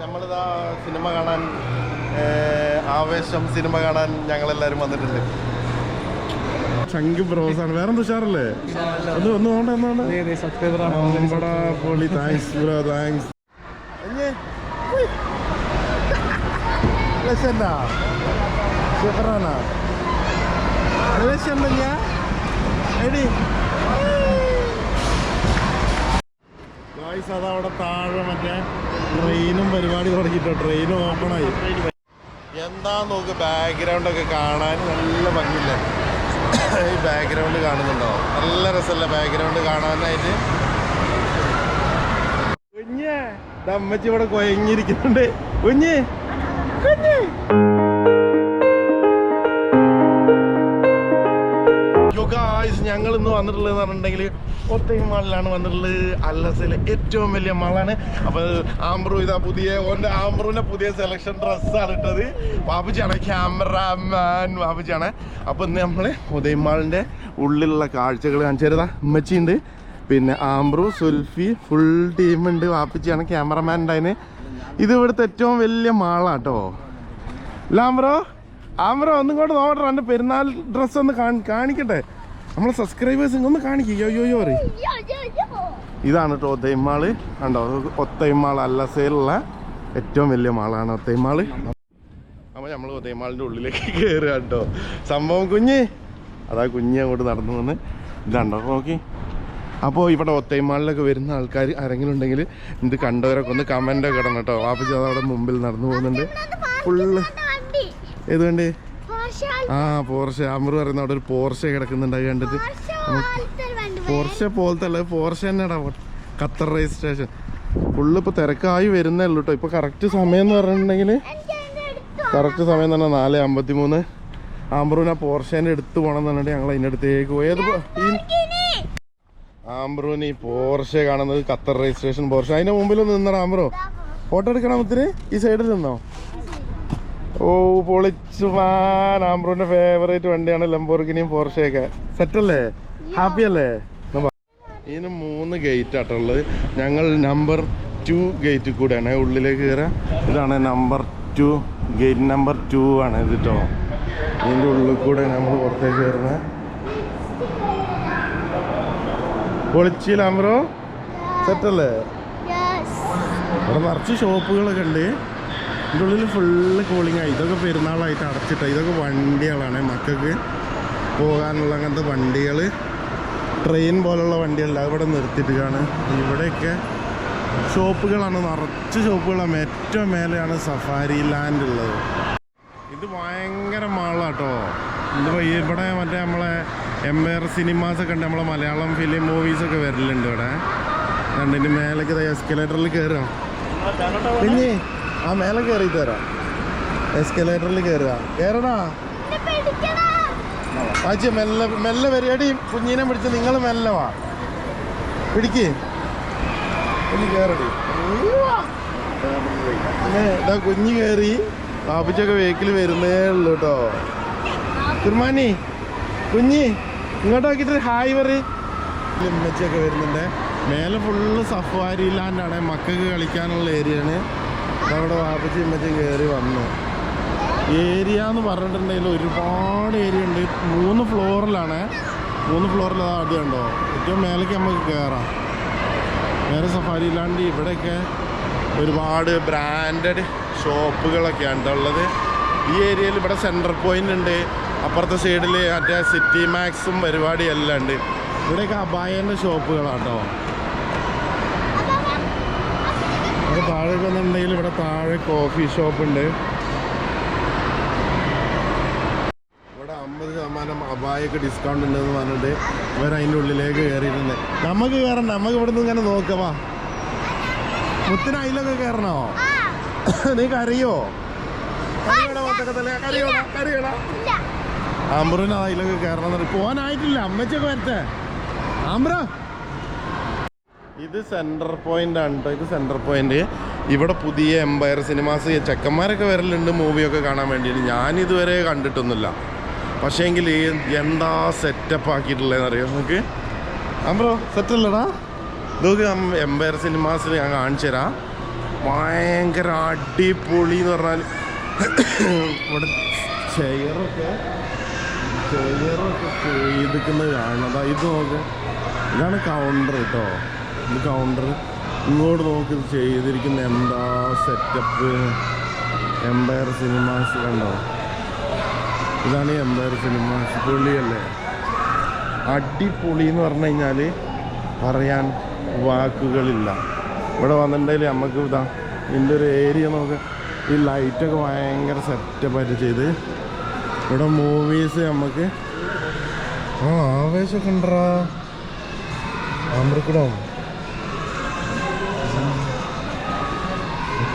നമ്മളിതാ സിനിമ കാണാൻ ആവേശം സിനിമ കാണാൻ ഞങ്ങളെല്ലാവരും വന്നിട്ടുണ്ട്. ചങ്ക് ബ്രോസാണ് വേറെ ഉഷാറല്ലേ? അത് ഒന്ന് നോണ്ട ഒന്നോണ്ട പൊളി താങ്ക്സ് ബ്രോ താങ്ക്സ് ലക്ഷണ്ട ഞാൻ എടി ഗായ്സ് അതാ അവിടെ താഴെ മറ്റേ ട്രെയിനും പരിപാടി തുടങ്ങിട്ടോ ട്രെയിൻ ഓപ്പൺ ആയി. എന്താ നോക്ക് ബാക്ക്ഗ്രൗണ്ട് ഒക്കെ കാണാൻ നല്ല ഭംഗിയില്ല? ഈ ബാക്ക്ഗ്രൗണ്ട് കാണുന്നുണ്ടോ? നല്ല രസമല്ല ബാക്ക്ഗ്രൗണ്ട് കാണാനായിട്ട്? അമ്മച്ചി ഇവിടെ കൊയങ്ങിയിരിക്കുന്നുണ്ട്. കുഞ്ഞ് കുഞ്ഞ്. ഇന്ന് വന്നിട്ടുള്ളത് എന്ന് പറഞ്ഞിട്ടുണ്ടെങ്കിൽ ഒത്തയും മാളിലാണ് വന്നിട്ടുള്ളത് അല്ലസിലെ ഏറ്റവും വലിയ മാളാണ്. അപ്പോൾ ആംബ്രു ഇതാ പുതിയ ഓന്റെ ആംബ്രുവിന്റെ പുതിയ സെലക്ഷൻ ഡ്രസ്സാണ് ഇട്ടത്. ബാബുജിയാണ് ക്യാമറാമാൻ ബാബുജിയാണ് അപ്പോൾ ഇന്ന് നമ്മൾ ഉദയമാളിന്റെ ഉള്ളിലുള്ള കാഴ്ചകൾ കാണിച്ചു തരുതാ ഉമ്മച്ചിയുണ്ട്. പിന്നെ ആംബ്രു സുൽഫി ഫുൾ ടീമുണ്ട് വാപ്പിച്ചിയാണ് ക്യാമറമാൻ ഉണ്ടായിന് ഇത് ഇവിടുത്തെ ഏറ്റവും വലിയ മാളാട്ടോ. ലാംബ്രോ ആംബ്രോ ആംബ്രോ ഒന്നും കൂടെ നോക്കട്ടെ. എന്റെ പെരുന്നാൾ ഡ്രസ്സ് ഒന്ന് കാണിക്കട്ടെ. നമ്മളെ സബ്സ്ക്രൈബേഴ്സ് ഒന്ന് കാണിക്കുക യോ ഇതാണ് കേട്ടോ ഒത്തൈമാൾ കണ്ടോ ഒത്തൈമാൾ അല്ലസയിലുള്ള ഏറ്റവും വലിയ മാളാണ് ഒത്തൈമാൾ അപ്പോൾ നമ്മൾ ഒത്തൈമാളിന്റെ ഉള്ളിലേക്ക് കയറുക കേട്ടോ. സംഭവം കുഞ്ഞ്. അതാ കുഞ്ഞ് അങ്ങോട്ട് നടന്നു വന്ന്. ഇതാണ്ടോ നോക്കി. അപ്പോൾ ഇവിടെ ഒത്തൈമാളിലൊക്കെ വരുന്ന ആൾക്കാർ ആരെങ്കിലും ഉണ്ടെങ്കിൽ ഇത് കണ്ടവരൊക്കെ ഒന്ന് കമന്റൊക്കെ ഇടണം കേട്ടോ. വാപ്പിച്ച് അതവിടെ അവിടെ മുമ്പിൽ നടന്നു പോകുന്നുണ്ട്. ഫുള്ള് ഏത് വേണ്ടേ? ആ പോർഷെ. അമർ പറയുന്ന അവിടെ ഒരു പോർഷെ കിടക്കുന്നുണ്ട് അത് കണ്ടിട്ട്. പോർഷെ പോലത്തെ അല്ല പോർഷെ തന്നെടാ ഖത്തർ രജിസ്ട്രേഷൻ ഫുള്ള് ഇപ്പോൾ തിരക്കായി വരുന്നേ ഉള്ളൂ കേട്ടോ ഇപ്പോൾ കറക്റ്റ് സമയം എന്ന് പറഞ്ഞിട്ടുണ്ടെങ്കിൽ കറക്റ്റ് സമയം തന്നെ നാല് അമ്പത്തി മൂന്ന് ആംബ്രൂന പോർഷേന്റെ എടുത്ത് പോകണം എന്ന് പറഞ്ഞിട്ട് ഞങ്ങൾ അതിന്റെ അടുത്തേക്ക് പോയി. ഏത് പോ- ഈ ആംബ്രൂന് ഈ പോർഷെ കാണുന്നത് ഖത്തർ രജിസ്ട്രേഷൻ പോർഷ. അതിന്റെ മുമ്പിൽ നിന്നടാ ആംബ്രോ ഫോട്ടോ എടുക്കണം ഒത്തിരി ഈ സൈഡിൽ നിന്നോ? ഓ പൊളിച്ചു മാൻ ആംബ്രോന്റെ ഫേവറേറ്റ് വണ്ടിയാണ് ലംബോർഗിനിയും പോർഷയൊക്കെ സെറ്റ് അല്ലേ? ഹാപ്പി അല്ലേ. ഇതിന് മൂന്ന് ഗേറ്റ് ആട്ടുള്ളത് ഞങ്ങൾ നമ്പർ ടു ഗേറ്റ് കൂടെയാണ്. ഉള്ളിലേക്ക് കയറാ ഇതാണ് number two gate number two ആണ് ഇത് കേട്ടോ ഇതിന്റെ ഉള്ളിൽ കൂടെ നമ്മൾ പുറത്തേക്ക് കയറുന്നത് പൊളിച്ചില്ല ആംബ്രോ സെറ്റ് അല്ലേ? ഇവിടെ നിറച്ച് ഷോപ്പുകളൊക്കെ ഉണ്ട്. ഇതിന്റെ ഉള്ളിൽ ഫുള്ള് ആയി ഇതൊക്കെ പെരുന്നാളായിട്ട് അടച്ചിട്ട. ഇതൊക്കെ വണ്ടികളാണ് മക്കൾക്ക് പോകാനുള്ള അങ്ങനത്തെ വണ്ടികൾ ട്രെയിൻ പോലുള്ള വണ്ടികളിൽ ഇവിടെ നിർത്തിയിട്ടാണ് ഇവിടെയൊക്കെ ഷോപ്പുകളാണ്. നിറച്ച് ഷോപ്പുകളാണ്. ഏറ്റവും മേലെയാണ് സഫാരി ലാൻഡ് ഉള്ളത്. ഇത് ഭയങ്കര മാളാട്ടോ. ഇത് വഴി ഇവിടെ മറ്റേ നമ്മളെ എംപയർ സിനിമാസ് ഒക്കെ ഉണ്ട്. നമ്മളെ മലയാളം ഫിലിം മൂവീസൊക്കെ വരലുണ്ട് ഇവിടെ. രണ്ടിന്റെ മേലേക്ക് എസ്കലേറ്ററിൽ കയറുക പിന്നെ ആ മേലെ കയറി തരാം എസ്കലേറ്ററിൽ കയറുക കയറടാ ആച്ചി മെല്ലെ മെല്ലെ വരികടി കുഞ്ഞിനെ പിടിച്ച് നിങ്ങൾ മെല്ലെ വാ. പിടിക്ക്. കുഞ്ഞ് കയറടി ഇതാ കുഞ്ഞ് കയറി പാപ്പിച്ചൊക്കെ വെഹിക്കിൾ വരുന്നേ ഉള്ളൂ കേട്ടോ കുർമാനി കുഞ്ഞ് ഇങ്ങോട്ട് നോക്കിയിട്ട് ഹായ് പറ ഉമ്മച്ചിയൊക്കെ വരുന്നുണ്ട്. മേലെ ഫുള്ള് സഫാരി ലാൻഡാണ് മക്കൾക്ക് കളിക്കാനുള്ള ഏരിയയാണ് അവിടെ വാപ്പച്ചി മറ്റേ കയറി വന്നു. ഏരിയ എന്ന് പറഞ്ഞിട്ടുണ്ടെങ്കിൽ ഒരുപാട് ഏരിയ ഉണ്ട്. മൂന്ന് ഫ്ലോറിലാണ്. മൂന്ന് ഫ്ലോറിൽ അത് കണ്ടോ ഏറ്റവും മേലേക്ക് നമുക്ക് കയറാം വേറെ സഫാരി ഇല്ലാണ്ട് ഇവിടെയൊക്കെ ഒരുപാട് ബ്രാൻഡഡ് ഷോപ്പുകളൊക്കെയാണ് ഉള്ളത്. ഈ ഏരിയയിൽ ഇവിടെ സെന്റർ പോയിന്റ് ഉണ്ട്. അപ്പുറത്തെ സൈഡിൽ മറ്റേ സിറ്റി മാക്സും പരിപാടിയെല്ലാം ഉണ്ട്. ഇവിടെയൊക്കെ അബായന്റെ ഷോപ്പുകളാണ് കേട്ടോ ഇവിടെ താഴെ വന്നിട്ടുണ്ടെങ്കിൽ ഇവിടെ താഴെ കോഫി ഷോപ്പ് ഉണ്ട്. ഇവിടെ അമ്പത് ശതമാനം അബായൊക്കെ ഡിസ്കൗണ്ട് ഉണ്ടെന്ന് പറഞ്ഞിട്ട് ഇവർ അതിന്റെ ഉള്ളിലേക്ക് കയറിയിട്ടുണ്ട് നമുക്ക് കയറണ്ട നമുക്ക് ഇവിടെ നിന്ന് ഇങ്ങനെ നോക്കവാ മുത്തിന് അതിലൊക്കെ കയറണോ നീ കറിയോ ആംബ്രൂന് അതിലൊക്കെ കയറണം പോകാനായിട്ടില്ല. അമ്മച്ചൊക്കെ വരട്ടെ. ആംബ്ര ഇത് സെന്റർ പോയിന്റ് ആണ് കേട്ടോ ഇത് സെന്റർ പോയിന്റ് ഇവിടെ പുതിയ എംപയർ സിനിമാസ് ചെക്കന്മാരൊക്കെ വരലുണ്ട് മൂവിയൊക്കെ കാണാൻ വേണ്ടിയിട്ട്. ഞാൻ ഇതുവരെ കണ്ടിട്ടൊന്നുമില്ല. പക്ഷേങ്കിൽ എന്താ സെറ്റപ്പ് ആക്കിയിട്ടുള്ളതെന്ന് അറിയോ നമുക്ക് അമ്പ്രോ സെറ്റ് അല്ലടാ. ഇതൊക്കെ എംപയർ സിനിമാസിൽ ഞാൻ കാണിച്ചു തരാം. ഭയങ്കര അടിപൊളി എന്ന് പറഞ്ഞാൽ ഇവിടെ ചെയറൊക്കെ ചെയറൊക്കെ ചെയ്തിരിക്കുന്നത് കാണണം അതാ ഇത് നോക്ക്. ഇതാണ് കൗണ്ടർ കേട്ടോ ഇത് കൗണ്ടർ ഇങ്ങോട്ട് നോക്കി ചെയ്തിരിക്കുന്ന എന്താ സെറ്റപ്പ് എംപയർ സിനിമാസ് കണ്ടോ? ഇതാണ് ഈ എംപയർ സിനിമാസ് പൊളിയല്ലേ അടിപൊളി എന്ന് പറഞ്ഞു കഴിഞ്ഞാൽ പറയാൻ വാക്കുകളില്ല. ഇവിടെ വന്നിട്ടുണ്ടെങ്കിൽ നമുക്ക് ഇതാ ഇതിന്റെ ഒരു ഏരിയ നോക്ക്. ഈ ലൈറ്റൊക്കെ ഭയങ്കര സെറ്റപ്പായിട്ട് ചെയ്ത് ഇവിടെ മൂവീസ് നമുക്ക്. ആ ആവേശമൊക്കെ ഉണ്ടറാ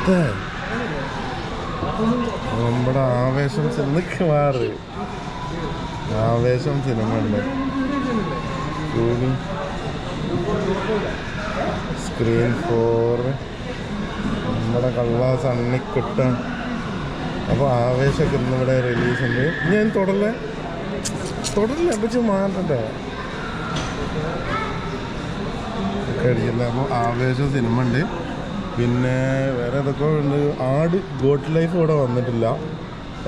ആമ്പ്രക്കുടം നമ്മുടെ ആവേശം സിനിമക്ക് മാറി ആവേശം സിനിമ ഉണ്ട് സ്ക്രീൻ ഫോർ. നമ്മുടെ കള്ളാസ് അണ്ണിക്കുട്ട അപ്പോൾ ആവേശമൊക്കെ ഇന്ന് ഇവിടെ റിലീസ് ഉണ്ട് ഞാൻ തുടരല്ലേ തുടരില്ല അപ്പച്ച് മാറ്റണ്ടേ കഴിക്കില്ല അപ്പോൾ ആവേശം സിനിമ ഉണ്ട് പിന്നെ വേറെ ഏതൊക്കെ ഉണ്ട്. ആട് ഗോട്ട് ലൈഫ് ഇവിടെ വന്നിട്ടില്ല.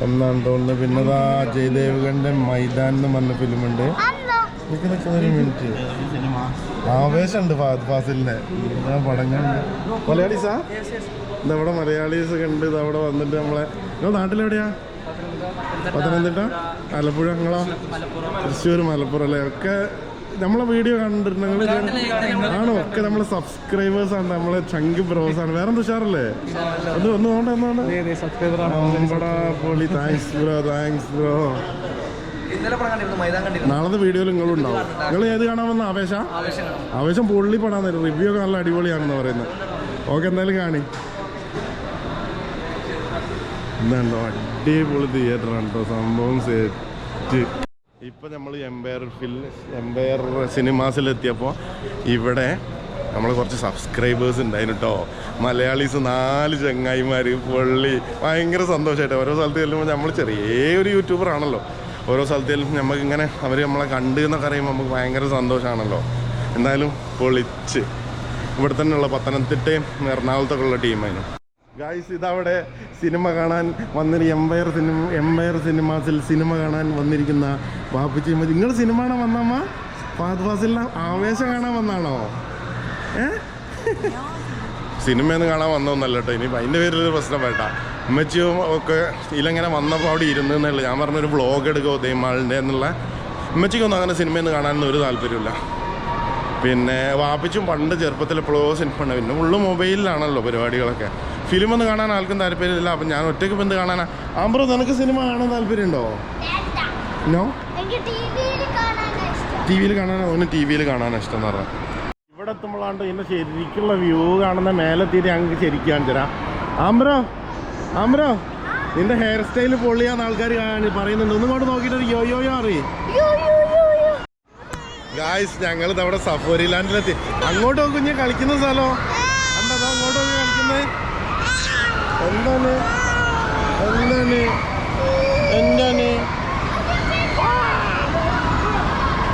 എന്നാണ് തോന്നുന്നത് പിന്നെ അതാ അജയ് മൈതാൻ എന്ന് പറഞ്ഞ ഫിലിമുണ്ട്. നിൽക്ക് നിൽക്കുന്ന മിനിറ്റ് ആവേശമുണ്ട് ഫാദ് ഫാസിലിനെ. ഞാൻ മലയാളീസാ? ഇതവിടെ മലയാളീസ് ഒക്കെ ഉണ്ട്. ഇതവിടെ വന്നിട്ട് നമ്മളെ നിങ്ങൾ നാട്ടിലെവിടെയാ? പത്തനംതിട്ട? ആലപ്പുഴ നിങ്ങളോ തൃശ്ശൂർ മലപ്പുറം അല്ലേ? ഒക്കെ നമ്മളെ വീഡിയോ കണ്ടിട്ടുണ്ടെങ്കിൽ ആണോ? ഒക്കെ നമ്മളെ സബ്സ്ക്രൈബേഴ്സ് ആണ് നമ്മളെ ചങ്ക് ബ്രോസ് ആണ്. വേറെ ഉഷാറല്ലേ? അത് ഒന്ന് ഒന്നാണ് നമ്മുടെ പൊളി. താങ്ക്സ് ബ്രോ താങ്ക്സ് ബ്രോ നാളത്തെ വീഡിയോയിൽ നിങ്ങളും ഉണ്ടാവും. നിങ്ങൾ ഏത് കാണാൻ വന്ന? ആവേശ? ആവേശം പൊള്ളി പടാന്ന് തരും റിവ്യൂ ഒക്കെ നല്ല അടിപൊളിയാണെന്ന് പറയുന്നത്. ഓക്കെ എന്തായാലും കാണി. എന്താണ്ടോ അടിപൊളി തിയേറ്ററാണ് കേട്ടോ സംഭവം സെറ്റ് ഇപ്പൊ നമ്മൾ എംപയർ ഫിൽ എംപയർ സിനിമാസിലെത്തിയപ്പോൾ ഇവിടെ നമ്മൾ കുറച്ച് സബ്സ്ക്രൈബേഴ്സ് ഉണ്ടായിരുന്നു കേട്ടോ മലയാളീസ് നാല് ചങ്ങായിമാർ പുള്ളി. ഭയങ്കര സന്തോഷമായിട്ട് ഓരോ സ്ഥലത്ത് ചെല്ലുമ്പോൾ നമ്മൾ ചെറിയൊരു യൂട്യൂബർ ആണല്ലോ. ഓരോ സ്ഥലത്ത് ചെല്ലുമ്പോൾ നമുക്കിങ്ങനെ അവർ നമ്മളെ കണ്ടു എന്നൊക്കെ അറിയുമ്പോൾ നമുക്ക് ഭയങ്കര സന്തോഷമാണല്ലോ എന്തായാലും പൊളിച്ച്. ഇവിടെ തന്നെയുള്ള പത്തനംതിട്ടയും എറണാകുളത്തൊക്കെ ഉള്ള ടീമായിരുന്നു ഗായ്സ് ഇതവിടെ സിനിമ കാണാൻ വന്നിരി എംപയർ സിനിമ എംപയർ സിനിമാസിൽ സിനിമ കാണാൻ വന്നിരിക്കുന്ന ബാപ്പുച്ചി നിങ്ങൾ സിനിമ കാണാൻ വന്നമ്മ? ഫാദ് ഫാസിലിന് ആവേശം കാണാൻ വന്നാണോ? ഏ? സിനിമയൊന്നും കാണാൻ വന്നൊന്നല്ല കേട്ടോ. ഇനി അതിന്റെ പേരിലൊരു പ്രശ്നം വേണ്ട. അമ്മച്ചിയും ഒക്കെ ഇതിലെങ്ങനെ വന്നപ്പോൾ അവിടെ ഇരുന്നെന്നുള്ളു ഞാൻ പറഞ്ഞൊരു വ്ളോഗ് എടുക്കുമോ ദൈമാളിന്റെ എന്നുള്ള. അമ്മച്ചിക്കൊന്നും അങ്ങനെ സിനിമയൊന്നും കാണാനൊന്നും ഒരു താല്പര്യമില്ല പിന്നെ വാപ്പിച്ചും പണ്ട് ചെറുപ്പത്തിൽ എപ്പോഴോ സിനിമ ഉണ്ട് പിന്നെ ഉള്ളു മൊബൈലിലാണല്ലോ പരിപാടികളൊക്കെ. ഫിലിം ഒന്ന് കാണാൻ ആൾക്കും താല്പര്യമില്ല. അപ്പം ഞാൻ ഒറ്റയ്ക്ക് എന്ത് കാണാനാ? അമ്പ്രോ നിനക്ക് സിനിമ കാണാൻ താല്പര്യമുണ്ടോ? നോ? എനിക്ക് ടിവിയിൽ കാണാനാ ഇഷ്ടം. ടി വിയിൽ കാണാനാ? ഒന്ന് ടി വിയിൽ കാണാൻ ഇഷ്ടം എന്ന് പറഞ്ഞാൽ ഇവിടെ എത്തുമ്പോഴാണ്ട് ഇതിന്റെ ശരിക്കുള്ള വ്യൂ കാണുന്ന മേലെ തീരെ ശരിക്കും ശരിക്കാൻ തരാം. ആമ്പ്രോ ആമ്പ്രോ നിന്റെ ഹെയർ സ്റ്റൈൽ പൊള്ളിയാന്ന് ആൾക്കാർ പറയുന്നുണ്ട്. ഒന്നും കൊണ്ട് നോക്കിയിട്ട് യോ യോ യോ ഗായ്സ് ഞങ്ങൾ നമ്മുടെ സഫോരി ലാൻഡിലെത്തി അങ്ങോട്ട് കുഞ്ഞ് കളിക്കുന്ന സ്ഥലം എന്താ അങ്ങോട്ട് നോക്കി കളിക്കുന്നത് എന്താണ്? എന്താണ്? എന്താണ്?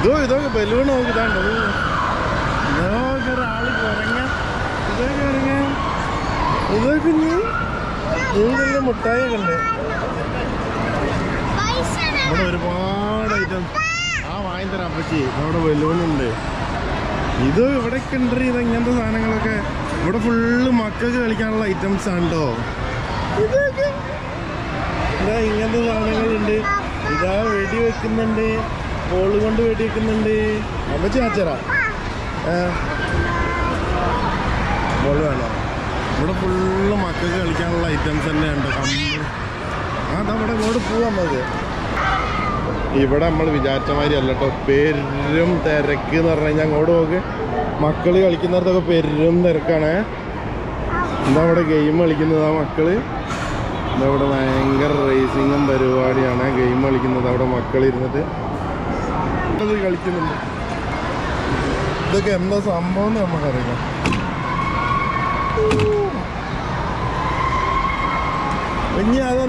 ഇതോ ഇതൊക്കെ ബലൂൺ നോക്കി ഇതാണ്ട്. ഇതൊക്കെ ഒരാൾ കുറങ്ങ ഇതൊക്കെ കുരങ്ങ ഇതൊക്കെ നീ ഇതിലുള്ള മുട്ടായി കണ്ട്. അവിടെ ഒരുപാട് ഐറ്റം ആ വാങ്ങി തരാം അപ്പച്ചി. അവിടെ ബലൂണുണ്ട് ഇത് ഇവിടെ ഉണ്ട് ഇത് ഇങ്ങനത്തെ സാധനങ്ങളൊക്കെ. ഇവിടെ ഫുള്ള് മക്കൾക്ക് കളിക്കാനുള്ള ഐറ്റംസ് ആണ് കേട്ടോ ഇതാ ഇങ്ങനത്തെ സാധനങ്ങളുണ്ട്. ഇതാ വെടി വെക്കുന്നുണ്ട്. ബോൾ കൊണ്ട് വെടി വെക്കുന്നുണ്ട്. അമ്മച്ചി ആച്ചറാ ഏ? ബോൾ വേണോ? ഇവിടെ ഫുള്ള് മക്കൾക്ക് കളിക്കാനുള്ള ഐറ്റംസ് തന്നെ ഉണ്ട് ആ നമ്മുടെ ഇങ്ങോട്ട് പോവാൻ മതി ഇവിടെ നമ്മൾ വിചാരിച്ച മാതിരി അല്ല കേട്ടോ പെരും തിരക്ക് എന്ന് പറഞ്ഞു കഴിഞ്ഞാൽ അങ്ങോട്ട് നോക്ക്. മക്കൾ കളിക്കുന്നിടത്തൊക്കെ പെരും തിരക്കാണ്. എന്താ അവിടെ ഗെയിം കളിക്കുന്നത് ആ മക്കൾ? എന്താ ഇവിടെ ഭയങ്കര റേസിങ്ങും പരിപാടിയാണ് ഗെയിം കളിക്കുന്നത്. അവിടെ മക്കൾ ഇരുന്നിട്ട് അത് കളിക്കുന്നുണ്ട്. ഇതൊക്കെ എന്താ സംഭവം എന്ന് നമുക്കറിയില്ല. ഇനി ഞാൻ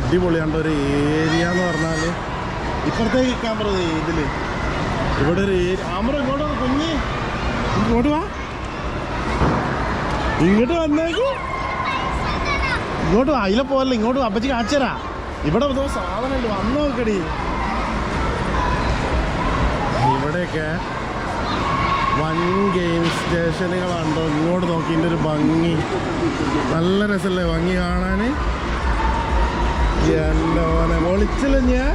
അടിപൊളിയാണ് ഒരു ഏരിയ എന്ന് പറഞ്ഞാൽ ഇപ്പുറത്തേക്ക് ക്യാമറ ഇതിൽ. ഇവിടെ ഒരു ഏരിയ ക്യാമറ ഇങ്ങോട്ട് കുഞ്ഞ്. ഇങ്ങോട്ട് വാ. ഇങ്ങോട്ട് വന്നേക്ക്. ഇങ്ങോട്ട് വാ, അതിലെ പോകല്ലോ ഇങ്ങോട്ട് അപ്പച്ചി കാച്ചരാ ഇവിടെ എന്തോ സാധനമുണ്ട് വന്ന് നോക്കടി. ഇവിടെയൊക്കെ വൻ ഗെയിം സ്റ്റേഷനുകളുണ്ടോ ഇങ്ങോട്ട് നോക്കിന്റെ ഒരു ഭംഗി. നല്ല രസമല്ലേ ഭംഗി കാണാൻ പൊളിച്ചില്ല ഞാൻ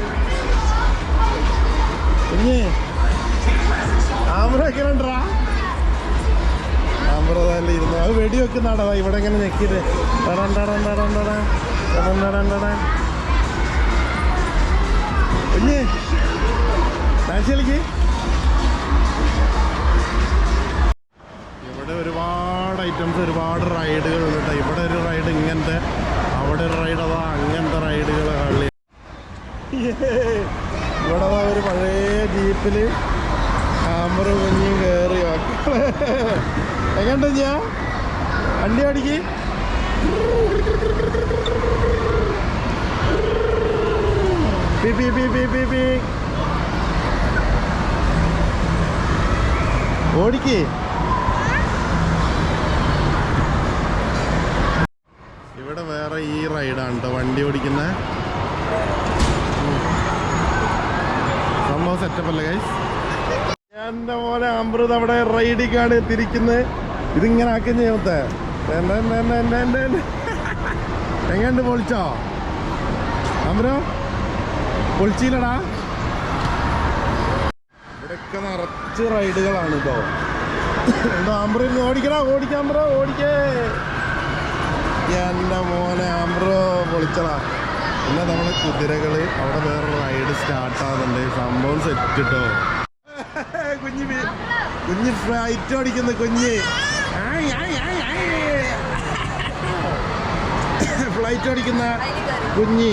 ഇരുന്നു. അത് ഇവിടെ ഇങ്ങനെ ഞെക്കിട്ട് ഇവിടെ ഒരുപാട് ഐറ്റംസ് ഒരുപാട് റൈഡുകൾ ഉണ്ട് ഇവിടെ ഒരു റൈഡ് ഇങ്ങനത്തെ അവിടെ ഒരു റൈഡ് അതാ അങ്ങനത്തെ റൈഡുകൾ കളി ഇവിടെ ഒരു പഴയ ജീപ്പിൽ ആമ്പറ് കുഞ്ഞും കയറി എങ്ങോട്ടാ ഞാൻ വണ്ടി ഓടിക്ക്. ഓടിക്ക്. ഇവിടെ വേറെ ഈ റൈഡാണ് കേട്ടോ വണ്ടി ഓടിക്കുന്ന. സംഭവം സെറ്റപ്പ് അല്ലേ ഗൈസ് എന്റെ പോലെ അമൃത് അവിടെ റൈഡിക്കാണ് തിരിക്കുന്നത് ഇതിങ്ങനെ ആക്കുന്ന ചെയ്യത്തെ എങ്ങണ്ട് പൊളിച്ചോ? അമരോ പൊളിച്ചില്ലടാ. ഇവിടെയൊക്കെ നിറച്ച് റൈഡുകളാണ് കേട്ടോ എന്തോ അമൃത് ഓടിക്കടാ ഓടിക്കാം അമ്പ്രോ ഓടിക്കേ. എന്റെ മോനെ അമ്പ്രോ പൊളിച്ചടാ. പിന്നെ നമ്മളെ കുതിരകൾ അവിടെ വേറെ റൈഡ് സ്റ്റാർട്ട് ആവുന്നുണ്ട്. സംഭവം സെറ്റ് കിട്ടോ. കുഞ്ഞ് കുഞ്ഞ്. ഫ്ലൈറ്റ് ഓടിക്കുന്നു കുഞ്ഞ് ഫ്ലൈറ്റ് ഓടിക്കുന്ന കുഞ്ഞ്.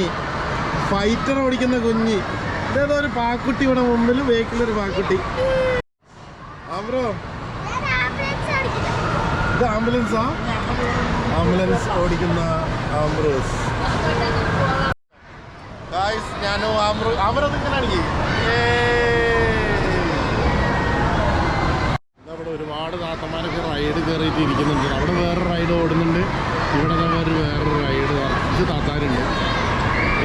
ഫൈറ്റർ ഓടിക്കുന്ന കുഞ്ഞ്. ഇതേതോ ഒരു പാക്കുട്ടി ഇവിടെ മുമ്പിൽ വേക്കിലൊരു പാക്കുട്ടി. ആംബ്രോ ഇത് ആംബുലൻസാ ആംബുലൻസ് ഓടിക്കുന്ന ആംബ്രോസ് ഗായ്സ് ഞാൻ ആംബ്രോ ആംബ്രോ ഇങ്ങനെയാണ് അവിടെ ഒരുപാട് താത്തമാരൊക്കെ റൈഡ് കയറിയിട്ട് ഇരിക്കുന്നുണ്ട് അവിടെ വേറെ റൈഡ് ഓടുന്നുണ്ട്. ഇവിടെ വേറെ വേറൊരു റൈഡ് കുറച്ച് താത്താരുണ്ട്.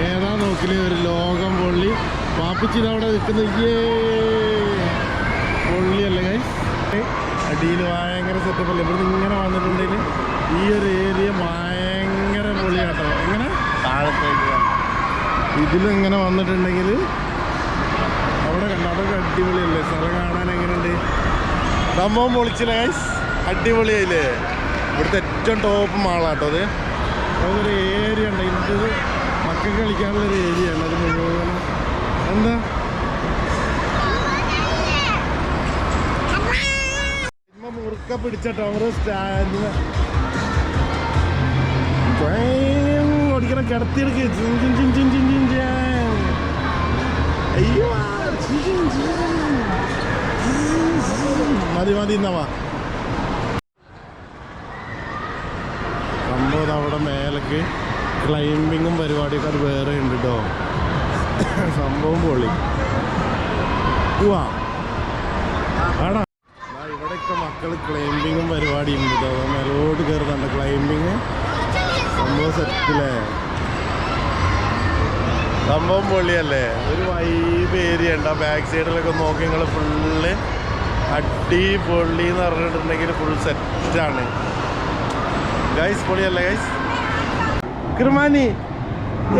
ഏതാ നോക്കിൽ? ഒരു ലോകം പൊള്ളി. പാപ്പിച്ചിന് അവിടെ നിൽക്കുന്ന. ഏ പൊള്ളിയല്ലേ ഗൈസ് അടിയിൽ ഭയങ്കര സെറ്റപ്പല്ലേ ഇവിടെ നിന്ന് ഇങ്ങനെ വന്നിട്ടുണ്ടെങ്കിൽ ഈ ഒരു ഏരിയ ഭയങ്കര പൊളിയാട്ടോ. എങ്ങനെ? ഇതിലിങ്ങനെ വന്നിട്ടുണ്ടെങ്കിൽ അവിടെ കണ്ട? അതൊക്കെ അടിപൊളിയല്ലേ? സ്ഥലം കാണാൻ എങ്ങനെയുണ്ട്? സംഭവം പൊളിച്ചില്ലേ അടിപൊളിയായില്ലേ? ഇവിടുത്തെ ഏറ്റവും ടോപ്പ് മാളാട്ടോ അത്. അതൊരു ഏരിയ ഉണ്ട്. ഇത് മക്കൾക്ക് കളിക്കാനുള്ള ഒരു ഏരിയ ആണ്. അത് മുഴുവൻ എന്താ? മുറുക്ക പിടിച്ചട്ടോ അവർ സ്റ്റാൻഡിന് ഓടിക്കണം കിടത്തിയെടുക്ക്. അയ്യോ. മതി മതി സംഭവം അവിടെ മേലേക്ക് ക്ലൈംബിങ്ങും പരിപാടിയൊക്കെ അത് വേറെ ഉണ്ട് കേട്ടോ സംഭവം പൊളി. ഇവിടെയൊക്കെ മക്കൾ ക്ലൈംബിങ്ങും പരിപാടിയും കേട്ടോ മേലോട്ട് കയറുന്നുണ്ട് ക്ലൈംബിങ് സംഭവം സെറ്റില്ലേ സംഭവം പൊളിയല്ലേ. ഒരു വൈബ് ഏരിയ ഉണ്ട്. ആ ബാക്ക് സൈഡിലൊക്കെ നോക്കി നിങ്ങൾ ഫുള്ള് അടി പൊള്ളി എന്ന് പറഞ്ഞിട്ടുണ്ടെങ്കിൽ ഫുൾ സെറ്റാണ് ഗൈസ് പൊളിയല്ലേ ഗൈസ് ക്രിമാനി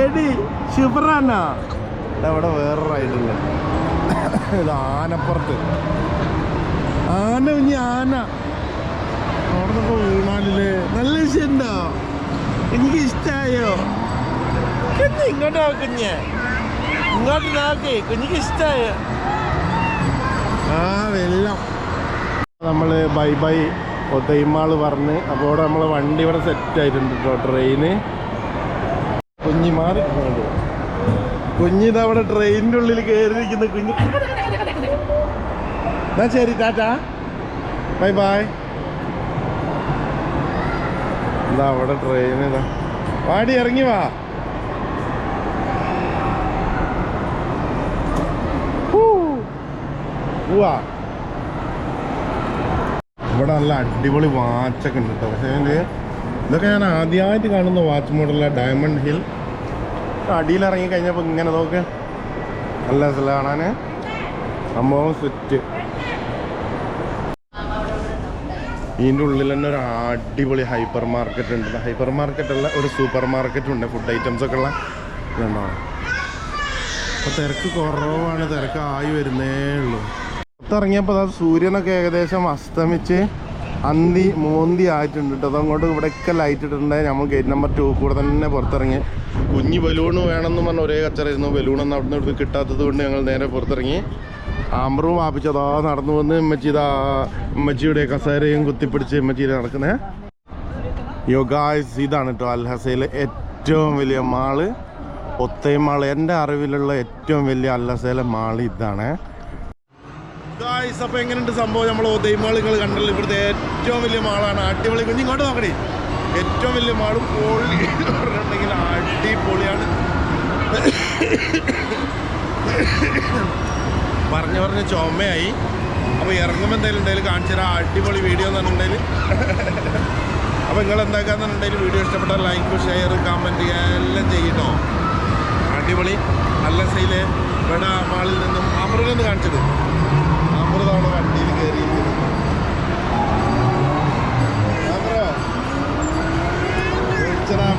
എടി ശുഭറാന അവിടെ വേറെ റൈഡില്ല ഇത് ആനപ്പുറത്ത്. ആന കുഞ്ഞി ആന. അവിടെ നിന്നൊക്കെ വീണാലില്ലേ? നല്ല വിഷയമുണ്ടോ? എനിക്ക് ഇഷ്ടമായോ കുഞ്ഞ് ഇങ്ങോട്ട് കുഞ്ഞ്. ഇങ്ങോട്ട് നോക്കേ കുഞ്ഞിക്ക് ഇഷ്ടമായോ ആ വെള്ളം. നമ്മൾ ബൈ ബൈ ഒത്തൈമാൾ പറഞ്ഞ് അപ്പോൾ ഇവിടെ നമ്മളെ വണ്ടി ഇവിടെ സെറ്റ് ആയിട്ടുണ്ട് കേട്ടോ ട്രെയിന് കുഞ്ഞി മാറി. കുഞ്ഞിത് അവിടെ ട്രെയിനിന്റെ ഉള്ളിൽ കയറിയിരിക്കുന്ന കുഞ്ഞ്. എന്നാ ശരി ടാറ്റാ. Bye bye. എന്താ അവിടെ ട്രെയിൻ ഇതാ. വാടി ഇറങ്ങി വാ. ഇവിടെ നല്ല അടിപൊളി വാച്ചൊക്കെ ഉണ്ട് കേട്ടോ പക്ഷേ അതിന്റെ ഇതൊക്കെ ഞാൻ ആദ്യമായിട്ട് കാണുന്ന വാച്ച് മോഡലാണ് ഡയമണ്ട് ഹിൽ അടിയിൽ ഇറങ്ങി കഴിഞ്ഞപ്പോൾ ഇങ്ങനെ നോക്ക്. നല്ല സ്ഥലം കാണാൻ സംഭവം സെറ്റ് ഇതിന്റെ ഉള്ളിൽ തന്നെ ഒരു അടിപൊളി ഹൈപ്പർ മാർക്കറ്റ് ഉണ്ട്. ഹൈപ്പർ മാർക്കറ്റ് അല്ല ഒരു സൂപ്പർ മാർക്കറ്റ് ഉണ്ട്. ഫുഡ് ഐറ്റംസ് ഒക്കെ ഉള്ള ഇതുണ്ടോ? അപ്പോൾ തിരക്ക് കുറവാണ്. തിരക്ക് ആയി വരുന്നേ ഉള്ളൂ. പുറത്തിറങ്ങിയപ്പോൾ അത് സൂര്യനൊക്കെ ഏകദേശം അസ്തമിച്ച് അന്തി മോന്തി ആയിട്ടുണ്ട് കേട്ടോ. അതങ്ങോട്ട് ഇവിടെയൊക്കെ ലൈറ്റ് ഇട്ടിട്ടുണ്ട്. നമ്മൾ ഗേറ്റ് നമ്പർ ടു കൂടെ തന്നെ പുറത്തിറങ്ങി. കുഞ്ഞ് ബലൂൺ വേണമെന്ന് പറഞ്ഞ ഒരേ കച്ചറായിരുന്നു ബലൂണൊന്നും അവിടെ നിന്ന് കിട്ടാത്തത് കൊണ്ട് ഞങ്ങൾ നേരെ പുറത്തിറങ്ങി. ആമ്പറും വാപ്പിച്ചതാ നടന്നു വന്ന് അമ്മച്ചിതാ ഇതാ ഉമ്മച്ചിയുടെ കസേരയും കുത്തിപ്പിടിച്ച് ഉമ്മച്ചിയുടെ നടക്കുന്നേ. യോ ഗായ്സ് ഇതാണ് കേട്ടോ അൽഹസയിലെ ഏറ്റവും വലിയ മാൾ. ഒത്തൈ മാൾ. എന്റെ അറിവിലുള്ള ഏറ്റവും വലിയ അൽഹസയിലെ മാൾ ഇതാണ്. ഗായ്സ് അപ്പോൾ എങ്ങനെയുണ്ട് സംഭവം? നമ്മൾ ഒത്തൈ മാൾ നിങ്ങൾ കണ്ടല്ലോ. ഇവിടുത്തെ ഏറ്റവും വലിയ മാളാണ്. അടിപൊളി കുഞ്ഞ് ഇങ്ങോട്ട് നോക്കണേ. ഏറ്റവും വലിയ മാളും പൊളി പറഞ്ഞിട്ടുണ്ടെങ്കിൽ അടിപൊളിയാണ്. പറഞ്ഞു പറഞ്ഞ് ചുമയായി. അപ്പോൾ ഇറങ്ങുമ്പോൾ എന്തായാലും എന്തായാലും കാണിച്ചു തരാം. അടിപൊളി വീഡിയോ എന്ന് പറഞ്ഞിട്ടുണ്ടെങ്കിൽ. അപ്പോൾ നിങ്ങൾ എന്താക്കാന്നുണ്ടെങ്കിൽ വീഡിയോ ഇഷ്ടപ്പെട്ട ലൈക്ക് ഷെയർ കമന്റ് എല്ലാം ചെയ്യട്ടോ. അടിപൊളി. നല്ല സൈൽ ഇവിടെ മാളിൽ നിന്നും അമൃതൊന്ന് കാണിച്ചത് അമൃതാണ് വണ്ടിയിൽ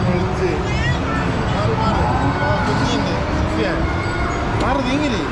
വിളിച്ച്. മാറി മാറി. മാറി നീങ്ങില്ലേ?